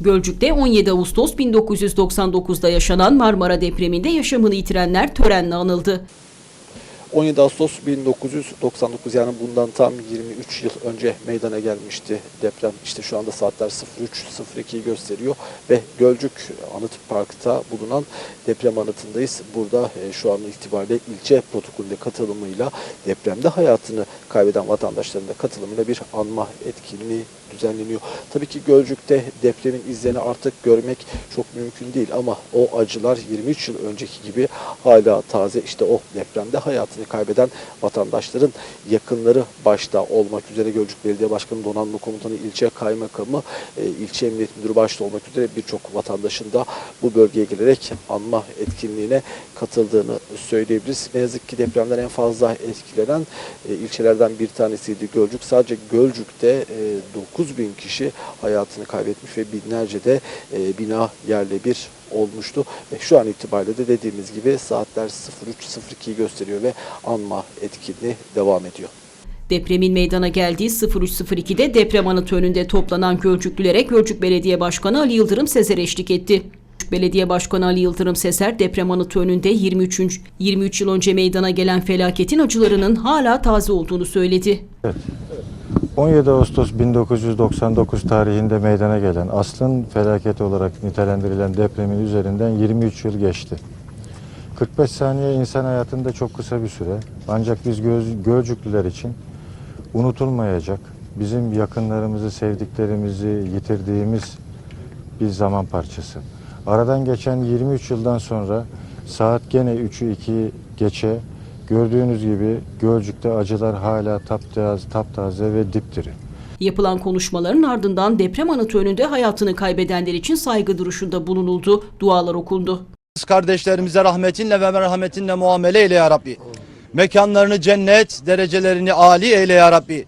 Gölcük'te 17 Ağustos 1999'da yaşanan Marmara depreminde yaşamını yitirenler törenle anıldı. 17 Ağustos 1999 yani bundan tam 23 yıl önce meydana gelmişti deprem. İşte şu anda saatler 03.02'yi gösteriyor ve Gölcük Anıt Park'ta bulunan deprem anıtındayız. Burada e, şu an itibariyle ilçe protokolüne katılımıyla depremde hayatını kaybeden vatandaşların da katılımıyla bir anma etkinliği düzenleniyor. Tabii ki Gölcük'te depremin izlerini artık görmek çok mümkün değil ama o acılar 23 yıl önceki gibi hala taze. İşte o depremde hayatını kaybeden vatandaşların yakınları başta olmak üzere Gölcük Belediye Başkanı Donanma Komutanı, ilçe kaymakamı, e, ilçe emniyet müdürü başta olmak üzere birçok vatandaşın da bu bölgeye gelerek anma etkinliğine katıldığını söyleyebiliriz. Ne yazık ki depremden en fazla etkilenen e, ilçelerden bir tanesiydi Gölcük. Sadece Gölcük'te e, 9 bin kişi hayatını kaybetmiş ve binlerce de e, bina yerle bir olmuştu. Ve şu an itibariyle de dediğimiz gibi saatler 03.02'yi gösteriyor ve anma etkinliği devam ediyor. Depremin meydana geldiği 03.02'de deprem anıtı önünde toplanan Gölcüklülere Gölcük Belediye Başkanı Ali Yıldırım Sezer eşlik etti. Belediye Başkanı Ali Yıldırım Sezer deprem anıtı önünde 23. 23 yıl önce meydana gelen felaketin acılarının hala taze olduğunu söyledi. 17 Ağustos 1999 tarihinde meydana gelen aslın felaketi olarak nitelendirilen depremin üzerinden 23 yıl geçti. 45 saniye insan hayatında çok kısa bir süre. Ancak biz göz, Gölcüklüler için unutulmayacak, bizim yakınlarımızı, sevdiklerimizi yitirdiğimiz bir zaman parçası. Aradan geçen 23 yıldan sonra saat gene 3'ü 2 geçe gördüğünüz gibi Gölcük'te acılar hala taptaze, taptaze ve dipdiri. Yapılan konuşmaların ardından deprem anıtı önünde hayatını kaybedenler için saygı duruşunda bulunuldu, dualar okundu. kardeşlerimize rahmetinle ve merhametinle muamele eyle ya Rabbi. Mekanlarını cennet, derecelerini âli eyle ya Rabbi.